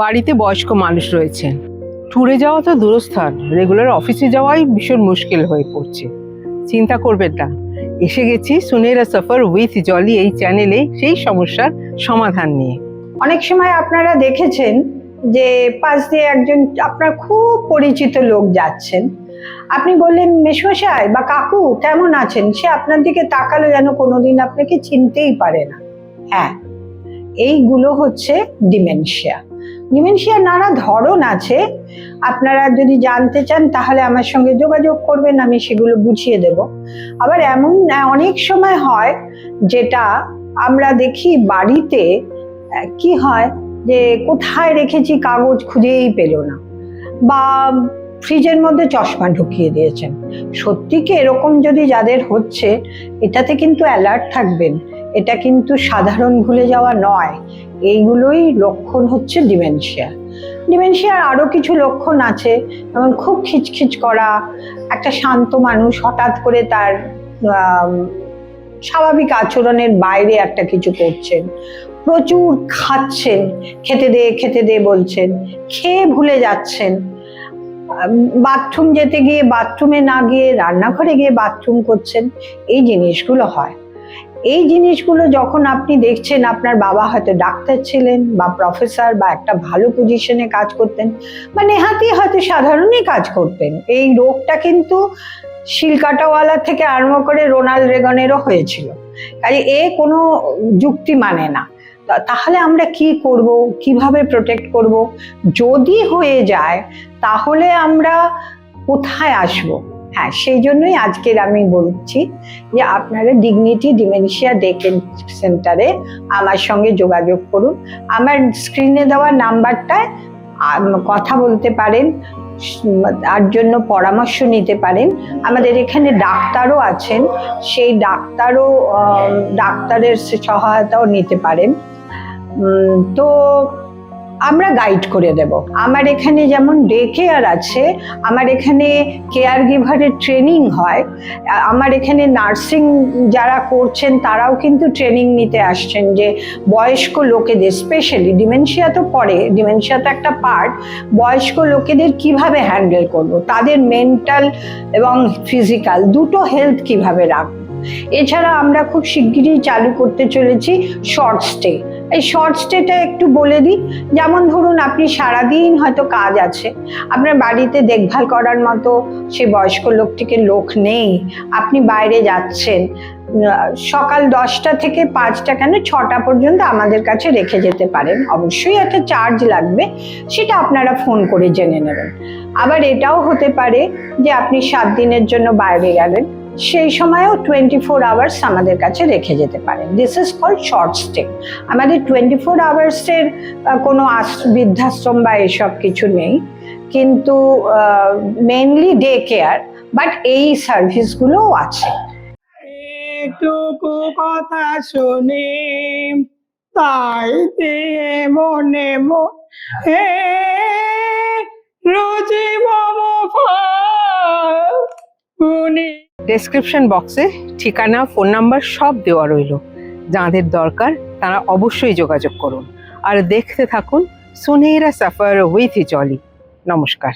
বাড়িতে বয়স্ক মানুষ রয়েছেন ট্যুরে যাওয়া তো দূরস্থান, রেগুলার অফিসে যাওয়াই ভীষণ মুশকিল হয়ে পড়ছে। চিন্তা করবেন না, এসে গেছি সুনেরা সফর উইথ জলি এই চ্যানেলে সেই সমস্যার সমাধান নিয়ে। অনেক সময় আপনারা দেখেছেন যে পাশ দিয়ে একজন আপনার খুব পরিচিত লোক যাচ্ছেন। আপনি বললেন মেশমশাই বা কাকু কেমন আছেন? সে আপনার দিকে তাকালো যেন কোনোদিন আপনাকে চিনতেই পারে না। হ্যাঁ এইগুলো হচ্ছে ডিমেনশিয়া। ডিমেনশিয়া নানা ধরন আছে। আপনারা যদি জানতে চান, তাহলে আমার সঙ্গে যোগাযোগ করবেন, আমি সেগুলো বুঝিয়ে দেব। আবার এমন অনেক সময় হয় যেটা আমরা দেখি বাড়িতে কি হয় যে কোথায় রেখেছি কাগজ খুঁজেই পেল না বা ফ্রিজের মধ্যে চশমা ঢুকিয়ে দিয়েছেন। সত্যি কি এরকম যদি যাদের হচ্ছে, এটাতে কিন্তু অ্যালার্ট থাকবেন। এটা কিন্তু সাধারণ ভুলে যাওয়া নয়। এইগুলোই লক্ষণ হচ্ছে ডিমেনশিয়া। ডিমেনশিয়ার আরও কিছু লক্ষণ আছে, যেমন খুব খিচখিচ করা, একটা শান্ত মানুষ হঠাৎ করে তার স্বাভাবিক আচরণের বাইরে একটা কিছু করছেন। প্রচুর খাচ্ছেন, খেতে দে খেতে দে বলছেন, খেয়ে ভুলে যাচ্ছেন। বাথরুম যেতে গিয়ে, বাথরুমে না গিয়ে, রান্নাঘরে গিয়ে বাথরুম করছেন, এই জিনিসগুলো হয়। এই জিনিসগুলো যখন আপনি দেখছেন, আপনার বাবা হয়তো ডাক্তার ছিলেন বা প্রফেসর বা একটা ভালো পজিশনে কাজ করতেন, বা নেহাতি হয়তো সাধারণই কাজ করতেন। এই রোগটা কিন্তু শিলকাটাওয়ালা থেকে আরম্ভ করে রোনাল্ড রেগনেরও হয়েছিল। কাজে এ কোনো যুক্তি মানে না। তাহলে আমরা কি করব? কীভাবে প্রোটেক্ট করব? যদি হয়ে যায়, তাহলে আমরা কোথায় আসব? হ্যাঁ সেই জন্যই আজকের আমি বলছি যে আপনারা ডিগনিটি ডিমেনশিয়া ডেকেন সেন্টারে আমার সঙ্গে যোগাযোগ করুন। আমার স্ক্রিনে দেওয়া নাম্বারটায় কথা বলতে পারেন, তার জন্য পরামর্শ নিতে পারেন। আমাদের এখানে ডাক্তারও আছেন, সেই ডাক্তারও ডাক্তারের সহায়তাও নিতে পারেন। তো আমরা গাইড করে দেব। আমার এখানে যেমন ডে কেয়ার আছে, আমার এখানে কেয়ার গিভারের ট্রেনিং হয়, আমার এখানে নার্সিং যারা করছেন তারাও কিন্তু ট্রেনিং নিতে আসছেন যে বয়স্ক লোকেদের স্পেশালি ডিমেনশিয়া তো পরে ডিমেনশিয়া তো একটা পার্ট বয়স্ক লোকেদের কীভাবে হ্যান্ডেল করব? তাদের মেন্টাল এবং ফিজিক্যাল দুটো হেলথ কীভাবে রাখব? এছাড়া আমরা খুব শিগগিরই চালু করতে চলেছি শর্ট স্টে এই শর্ট স্টেটা একটু বলে দিই। যেমন ধরুন, আপনি সারাদিন হয়তো কাজ আছে, আপনার বাড়িতে দেখভাল করার মতো সে বয়স্ক লোকটিকে লোক নেই, আপনি বাইরে যাচ্ছেন, সকাল দশটা থেকে পাঁচটা কেন ছটা পর্যন্ত আমাদের কাছে রেখে যেতে পারেন। অবশ্যই একটা চার্জ লাগবে, সেটা আপনারা ফোন করে জেনে নেবেন। আবার এটাও হতে পারে যে আপনি সাত দিনের জন্য বাইরে গেলেন সেই সময়ও টোয়েন্টি ফোর আওয়ার্স আমাদের কাছে রেখে যেতে পারেন this is call short stay আমাদের টোয়েন্টি ফোর আওয়ার্সের কোনো বৃদ্ধাশ্রম বা এসব কিছু নেই। কিন্তু মেনলি ডে কেয়ার বাট এই সার্ভিসগুলোও আছে। কথা শুনি, তাই মনে রোজি মম উনি ডেসক্রিপশন বক্সে ঠিকানা ফোন নাম্বার সব দেওয়া রইল। যাঁদের দরকার, তারা অবশ্যই যোগাযোগ করুন। আর দেখতে থাকুন সুনেরা সাফার উইথ জলি। নমস্কার।